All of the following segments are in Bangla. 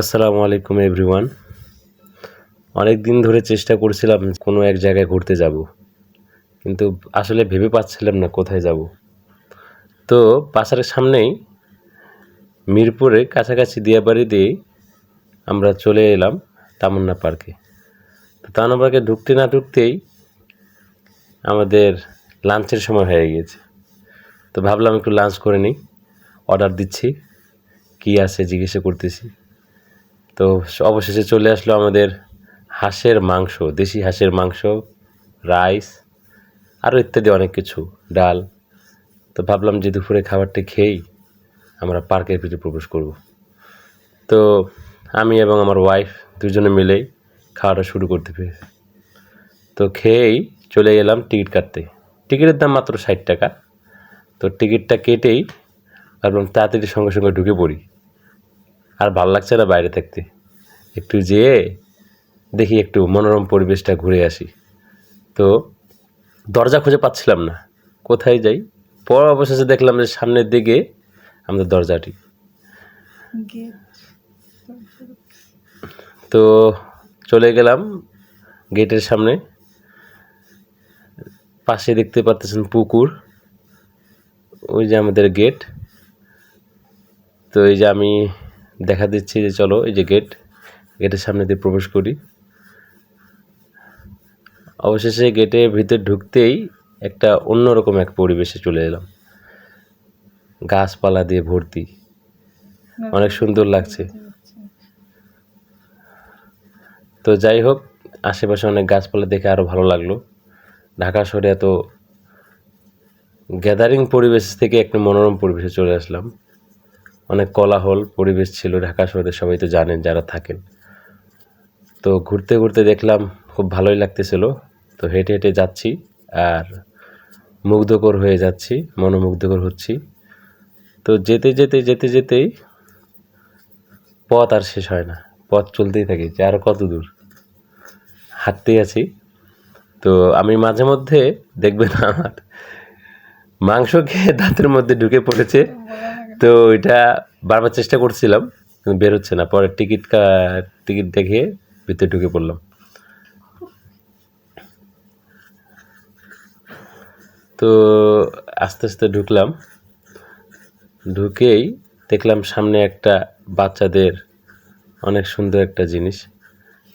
আসসালামু আলাইকুম এভরিওয়ান অনেক দিন ধরে চেষ্টা করছিলাম কোনো এক জায়গায় ঘুরতে যাব, কিন্তু আসলে ভেবে পাচ্ছিলাম না কোথায় যাব। তো বাসার সামনেই মিরপুরে কাছাকাছি দিয়াবাড়ি দিয়ে আমরা চলে এলাম তামান্না পার্কে। তো তামান্না পার্কে ঢুকতে না ঢুকতেই আমাদের লাঞ্চের সময় হয়ে গিয়েছে। তো ভাবলাম একটু লাঞ্চ করে নিই অর্ডার দিচ্ছি, কী আছে জিজ্ঞাসা করতেছি। তো অবশেষে চলে আসলো আমাদের হাঁসের মাংস, দেশি হাঁসের মাংস, রাইস আরও ইত্যাদি অনেক কিছু, ডাল। তো ভাবলাম যে দুপুরে খাবারটা খেয়েই আমরা পার্কের ভিতরে প্রবেশ করব। তো আমি এবং আমার ওয়াইফ দুজনে মিলেই খাওয়াটা শুরু করতে পেরেছি। তো খেয়েই চলে গেলাম টিকিট কাটতে। টিকিটের দাম মাত্র ষাট টাকা। তো টিকিটটা কেটেই ভাবলাম তাড়াতাড়ি সঙ্গে সঙ্গে ঢুকে পড়ি। আর ভালো লাগছে না বাইরে থাকতে। একটু যেয়ে দেখি একটু মনোরম পরিবেশটা ঘুরে আসি। তো দরজা খুঁজে পাচ্ছিলাম না। কোথায় যাই? পর অবশেষে দেখলাম যে সামনের দিকে আমাদের দরজাটি। তো চলে গেলাম গেটের সামনে। পাশে দেখতে পাচ্ছেন পুকুর। ওই যে আমাদের গেট। তো এই যে আমি দেখা দিচ্ছি যে চলো এই যে গেট গেটের সামনে দিয়ে প্রবেশ করি। অবশেষে গেটে ভিতরে ঢুকতেই একটা অন্যরকম এক পরিবেশে চলে এলাম। গাছপালা দিয়ে ভর্তি। অনেক সুন্দর লাগছে। তো যাই হোক আশেপাশে অনেক গাছপালা দেখে আরও ভালো লাগল। ঢাকা শহরে এত গ্যাদারিং পরিবেশ থেকে একটা মনোরম পরিবেশে চলে আসলাম। অনেক কোলাহল, পরিবেশ ছিল। ঢাকা শহরে সবাই তো জানেন যারা থাকেন। তো ঘুরতে ঘুরতে দেখলাম খুব ভালোই লাগতেছিল। তো হেঁটে হেঁটে যাচ্ছি আর মুগ্ধকর হয়ে যাচ্ছি, মনোমুগ্ধকর হচ্ছি। তো যেতে যেতে যেতে যেতেই পথ আর শেষ হয় না। পথ চলতেই থাকে, যে আরও কত দূর। হাঁটতেই আছি। তো আমি মাঝে মধ্যে, দেখবেন আমার মাংস খেয়ে দাঁতের মধ্যে ঢুকে পড়েছে। তো এটা বারবার চেষ্টা করছিলাম, কিন্তু বের হচ্ছে না। পরে টিকিট টিকিট দেখে ভিতরে ঢুকে পড়লাম। তো আস্তে আস্তে ঢুকলাম। ঢুকেই দেখলাম সামনে একটা বাচ্চাদের অনেক সুন্দর একটা জিনিস।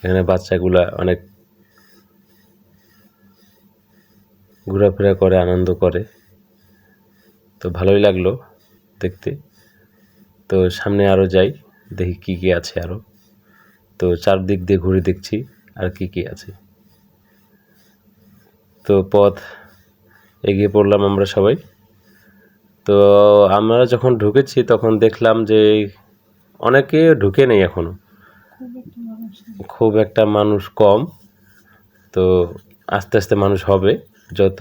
এখানে বাচ্চাগুলা অনেক ঘোরাফেরা করে, আনন্দ করে। তো ভালোই লাগল। দেখতে। তো সামনে আরও যাই, দেখি কী কী আছে আরও তো চারদিক দিয়ে ঘুরে দেখছি আর কি কি আছে। তো পথ এগিয়ে পড়লাম আমরা সবাই। তো আমরা যখন ঢুকেছি তখন দেখলাম যে অনেকে ঢুকে নেই এখনও খুব একটা মানুষ কম। তো আস্তে আস্তে মানুষ হবে, যত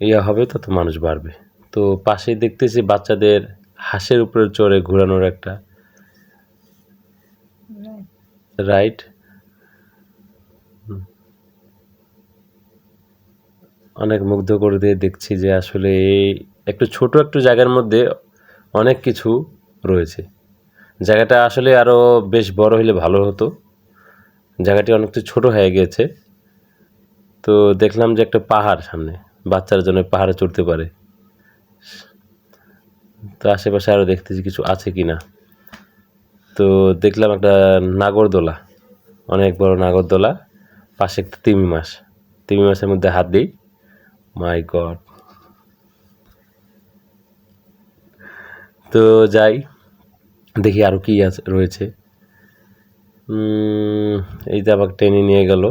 ইয়া হবে তত মানুষ বাড়বে। তো পাশে দেখতেছি বাচ্চাদের হাঁসের উপরে চড়ে ঘোরানোর একটা রাইট অনেক মুগ্ধ করে দিয়ে দেখছি যে আসলে এই একটু ছোট একটু জায়গার মধ্যে অনেক কিছু রয়েছে। জায়গাটা আসলে আরও বেশ বড় হলে ভালো হতো। জায়গাটি অনেকটা ছোট হয়ে গেছে। তো দেখলাম যে একটা পাহাড় সামনে, বাচ্চার জন্য পাহাড়ে চড়তে পারে। তো আশেপাশে আরও দেখতেছি কিছু আছে কি না তো দেখলাম একটা নাগরদোলা, অনেক বড় নাগরদোলা, পাশে একটা তিমি মাছ। তিমি মাছের মধ্যে হাত দিই মাই গড। তো যাই, দেখি আরও কী আছে, রয়েছে। এই যে আবার টেনে নিয়ে গেল।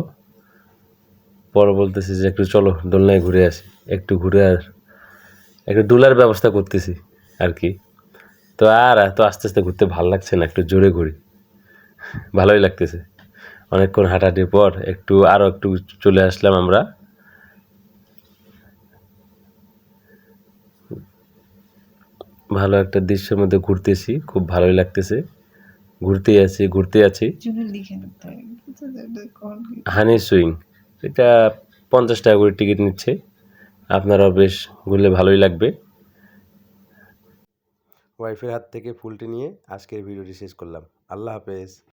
পরে বলতেছি যে একটু চলো দোলনায় ঘুরে আসি। একটু ঘুরে আর একটু ডুলার ব্যবস্থা করতেছি আর কি। তো আর এত আস্তে আস্তে ঘুরতে ভালো লাগছে না একটু জোরে ঘুরি। ভালোই লাগতেছে। অনেকক্ষণ হাঁটাহাঁটির পর একটু আরও একটু চলে আসলাম আমরা। ভালো একটা দৃশ্যের মধ্যে ঘুরতেছি খুব ভালোই লাগতেছে। ঘুরতে আছি ঘুরতে আছি। হানি সুইং এটা পঞ্চাশ টাকা করে টিকিট নিচ্ছে। আপনারাও বেশ ঘুরলে ভালোই লাগবে। ওয়াইফের হাত থেকে ফুলটি নিয়ে আজকের ভিডিওটি শেষ করলাম। আল্লাহ হাফেজ।